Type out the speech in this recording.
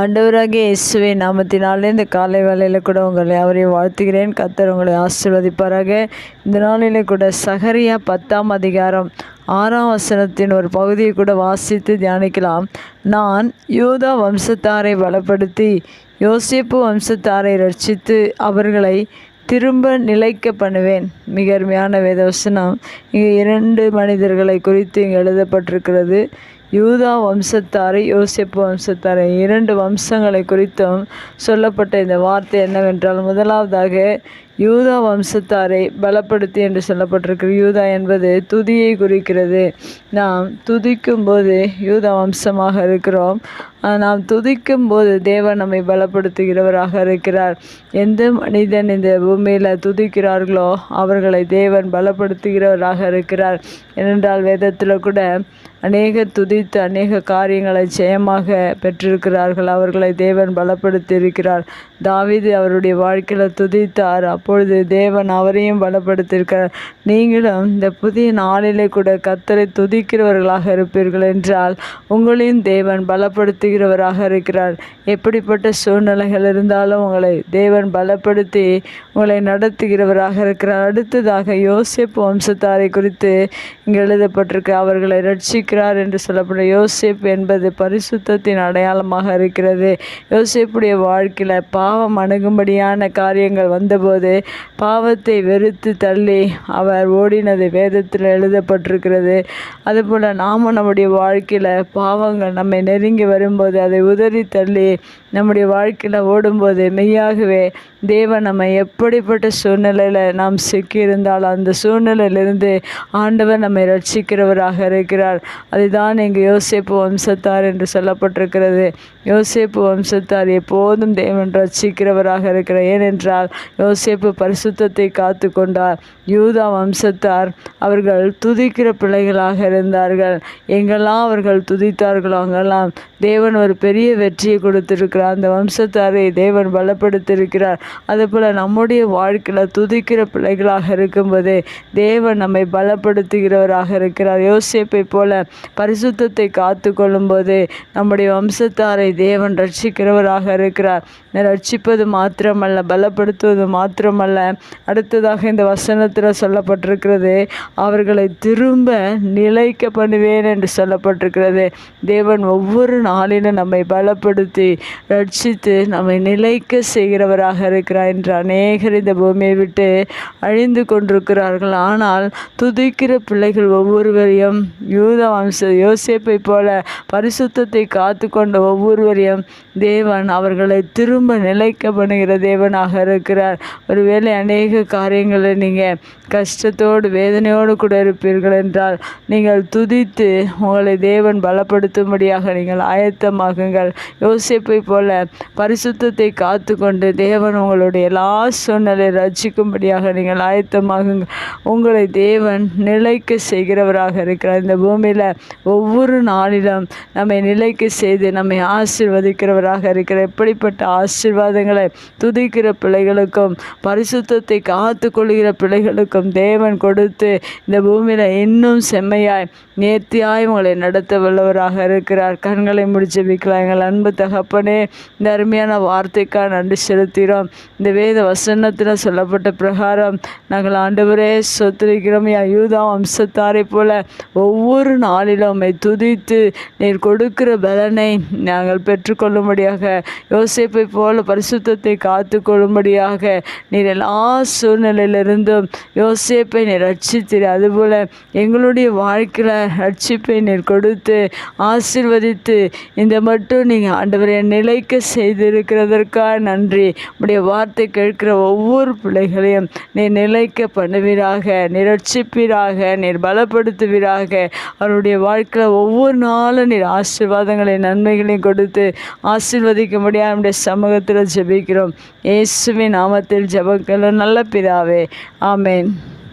ஆண்டவராகிய இயேசுவை நாமத்தினாலே இந்த காலை வேலையில் கூட உங்களை அவரையும் வாழ்த்துகிறேன். கத்தர் உங்களை ஆசீர்வதிப்பாராக. இந்த நாளிலே கூட சகரியா பத்தாம் அதிகாரம் ஆறாம் வசனத்தின் ஒரு பகுதியை கூட வாசித்து தியானிக்கலாம். நான் யூதா வம்சத்தாரை பலப்படுத்தி யோசிப்பு வம்சத்தாரை ரட்சித்து அவர்களை திரும்ப நிலைக்க பண்ணுவேன். மிக அருமையான வேதவசனம். இங்கே இரண்டு மனிதர்களை குறித்து இங்கே எழுதப்பட்டிருக்கிறது. யூதா வம்சத்தாரை யோசிப்பு வம்சத்தாரை. இரண்டு வம்சங்களை குறித்தும் சொல்லப்பட்ட இந்த வார்த்தை என்னவென்றால் முதலாவதாக யூதா வம்சத்தாரை பலப்படுத்தி என்று சொல்லப்பட்டிருக்கு யூதா என்பது துதியை குறிக்கிறது. நாம் துதிக்கும் போது யூதா வம்சமாக இருக்கிறோம். நாம் துதிக்கும் போது தேவன் நம்மை பலப்படுத்துகிறவராக இருக்கிறார். எந்த மனிதன் இந்த பூமியில் துதிக்கிறார்களோ அவர்களை தேவன் பலப்படுத்துகிறவராக இருக்கிறார். ஏனென்றால் வேதத்தில் கூட அநேக துதித்து அநேக காரியங்களை ஜெயமாக பெற்றிருக்கிறார்கள். அவர்களை தேவன் பலப்படுத்தி இருக்கிறார் தாவிது அவருடைய வாழ்க்கையில் துதித்தார். அப்பொழுது தேவன் அவரையும் பலப்படுத்தியிருக்கிறார். நீங்களும் இந்த புதிய நாளிலே கூட கத்தரை துதிக்கிறவர்களாக இருப்பீர்கள் என்றால் உங்களையும் தேவன் பலப்படுத்துகிறவராக இருக்கிறார். எப்படிப்பட்ட சூழ்நிலைகள் இருந்தாலும் உங்களை தேவன் பலப்படுத்தி உங்களை நடத்துகிறவராக இருக்கிறார். அடுத்ததாக யோசிப்பு வம்சத்தாரை குறித்து இங்கே எழுதப்பட்டிருக்கு. அவர்களை ரட்சிக்க இருக்கிறார் என்று சொல்லப்படும். யோசிப் என்பது பரிசுத்தத்தின் அடையாளமாக இருக்கிறது. யோசிப்புடைய வாழ்க்கையில் பாவம் அணுகும்படியான காரியங்கள் வந்தபோது பாவத்தை வெறுத்து தள்ளி அவர் ஓடினது வேதத்தில் எழுதப்பட்டிருக்கிறது. அதுபோல் நாமும் நம்முடைய வாழ்க்கையில் பாவங்கள் நம்மை நெருங்கி வரும்போது அதை உதறி தள்ளி நம்முடைய வாழ்க்கையில் ஓடும்போது மெய்யாகவே தேவன் நம்ம எப்படிப்பட்ட சூழ்நிலையில் நாம் சிக்கியிருந்தால் அந்த சூழ்நிலையிலிருந்து ஆண்டவர் நம்மை ரட்சிக்கிறவராக இருக்கிறார். அதுதான் எங்கள் யோசேப்பு வம்சத்தார் என்று சொல்லப்பட்டிருக்கிறது. யோசேப்பு வம்சத்தார் எப்போதும் தேவன் ரசிக்கிறவராக இருக்கிறார். ஏனென்றால் யோசேப்பு பரிசுத்தத்தை காத்து கொண்டார் யூதா வம்சத்தார் அவர்கள் துதிக்கிற பிள்ளைகளாக இருந்தார்கள். எங்கெல்லாம் அவர்கள் துதித்தார்களோ அங்கெல்லாம் தேவன் ஒரு பெரிய வெற்றியை கொடுத்திருக்கிறார். அந்த வம்சத்தாரை தேவன் பலப்படுத்தியிருக்கிறார். அதுபோல் நம்முடைய வாழ்க்கையில் துதிக்கிற பிள்ளைகளாக இருக்கும்போதே தேவன் நம்மை பலப்படுத்துகிறவராக இருக்கிறார். யோசிப்பை போல பரிசுத்தத்தை காத்து கொள்ளும்போது நம்முடைய வம்சத்தாரை தேவன் ரட்சிக்கிறவராக இருக்கிறார். ரட்சிப்பது மாத்திரமல்ல பலப்படுத்துவது மாத்திரமல்ல. அடுத்ததாக இந்த வசனத்தில் சொல்லப்பட்டிருக்கிறது அவர்களை திரும்ப நிலைக்க பண்ணுவேன் என்று சொல்லப்பட்டிருக்கிறது. தேவன் ஒவ்வொரு நாளிலும் நம்மை பலப்படுத்தி ரட்சித்து நம்மை நிலைக்க செய்கிறவராக இருக்கிறார் என்று அநேகர் இந்த பூமியை விட்டு அழிந்து கொண்டிருக்கிறார்கள். ஆனால் துதிக்கிற பிள்ளைகள் ஒவ்வொருவரையும் யூத வம்ச யோசேப்பை போல பரிசுத்தத்தை காத்து கொண்ட ஒவ்வொருவரையும் தேவன் அவர்களை திரும்ப நிலைக்க பண்ணுகிற தேவனாக இருக்கிறார். ஒருவேளை அநேக காரியங்களை நீங்கள் கஷ்டத்தோடு வேதனையோடு கூட இருப்பீர்கள் என்றால் நீங்கள் துதித்து உங்களை தேவன் பலப்படுத்தும்படியாக நீங்கள் ஆயத்தமாகுங்கள். யோசிப்பை போல பரிசுத்தத்தை காத்து கொண்டு தேவன் உங்களுடைய எல்லா சூழ்நிலை ரசிக்கும்படியாக நீங்கள் ஆயத்தமாகுங்கள். உங்களை தேவன் நிலைக்க செய்கிறவராக இருக்கிறார். இந்த பூமியில் ஒவ்வொரு நாளிலும் நம்மை நிலைக்கு செய்து நம்மை ஆசிர்வதிக்கிறவராக இருக்கிற எப்படிப்பட்ட ஆசிர்வாதங்களை துதிக்கிற பிள்ளைகளுக்கும் பரிசுத்தத்தை காத்து கொள்கிற பிள்ளைகளுக்கும் தேவன் கொடுத்து இந்த பூமியில் இன்னும் செம்மையாய் நேர்த்தியாய் உங்களை நடத்த வல்லவராக இருக்கிறார். கண்களை முடிச்சு வைக்கலாம் எங்கள் அன்பு தகப்பனே இந்த அருமையான வார்த்தைக்காக நன்றி செலுத்துகிறோம். இந்த வேத வசனத்தில் சொல்லப்பட்ட பிரகாரம் நாங்கள் ஆண்டவரே சொத்திருக்கிறோம் யூதா வம்சத்தாரை போல ஒவ்வொரு நாளில் உம்மை துதித்து நீர் கொடுக்கிற பலனை நாங்கள் பெற்றுக்கொள்ளும்படியாக யோசிப்பை போல பரிசுத்தத்தை காத்து கொள்ளும்படியாக நீர் எல்லா சூழ்நிலையிலிருந்தும் யோசிப்பை நீர் ரட்சித்தீர். அதுபோல் எங்களுடைய வாழ்க்கையில் ரட்சிப்பை நீர் கொடுத்து ஆசிர்வதித்து இந்த மட்டும் நீங்கள் ஆண்டவரை நிலைக்க செய்திருக்கிறதற்காக நன்றி. உடைய வார்த்தை கேட்கிற ஒவ்வொரு பிள்ளைகளையும் நீர் நிலைக்க பண்ணுவீராக நிரட்சிப்பீராக ரட்சிப்பீராக நீர் பலப்படுத்துவீராக. அவருடைய வாழ்க்கையில் ஒவ்வொரு நாளும் நீர் ஆசீர்வாதங்களை நன்மைகளையும் கொடுத்து ஆசீர்வதிக்கும்படியாக நம்முடைய சமூகத்தில் ஜெபிக்கிறோம். இயேசுவின் நாமத்தில் ஜெபங்களும் நல்ல பிதாவே. ஆமேன்.